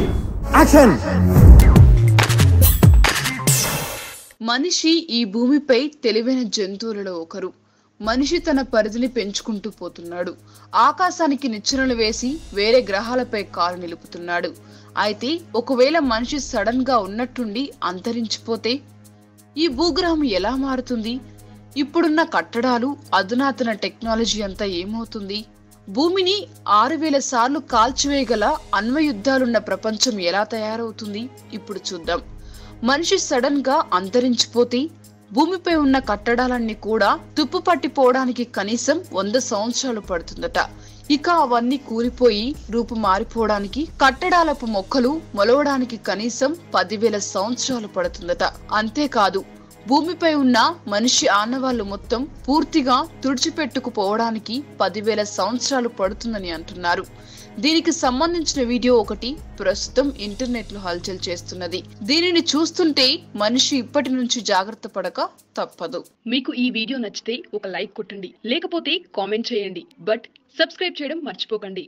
Action మనిషి ఈ భూమిపై తెలివైన జంతువులలో ఒకరు. మనిషి తన పరిధిని పెంచుకుంటూ పోతున్నాడు. ఆకాశానికి నిచ్చెనలు వేసి వేరే గ్రహాలపై కారు నిలుపుతున్నాడు. అయితే ఒకవేళ మనిషి సడన్గా ఉన్నట్టుండి అంతరించిపోతే ఈ భూగ్రహం ఎలా మారుతుంది? ఇప్పుడున్న కట్టడాలు అధునాతన టెక్నాలజీ అంతా ఏమవుతుంది? భూమిని ఆరు వేల సార్లు కాల్చివేయగల అణ్వయుద్ధాలున్న ప్రపంచం ఎలా తయారవుతుంది? ఇప్పుడు చూద్దాం. మనిషి సడన్గా అంతరించిపోతే భూమిపై ఉన్న కట్టడాలన్నీ కూడా తుప్పు పట్టిపోవడానికి కనీసం వంద సంవత్సరాలు పడుతుందట. ఇక అవన్నీ కూలిపోయి రూపు మారిపోవడానికి కట్టడాలపు మొక్కలు మొలవడానికి కనీసం పదివేల సంవత్సరాలు పడుతుందట. అంతేకాదు భూమిపై ఉన్న మనిషి ఆనవాళ్ళు మొత్తం పూర్తిగా తుడిచిపెట్టుకుపోవడానికి పదివేల సంవత్సరాలు పడుతుందని అంటున్నారు. దీనికి సంబంధించిన వీడియో ఒకటి ప్రస్తుతం ఇంటర్నెట్లో హల్చల్ చేస్తున్నది. దీనిని చూస్తుంటే మనిషి ఇప్పటి నుంచి జాగ్రత్త పడక తప్పదు. మీకు ఈ వీడియో నచ్చితే ఒక లైక్ కొట్టండి లేకపోతే కామెంట్ చేయండి బట్ సబ్స్క్రైబ్ చేయడం మర్చిపోకండి.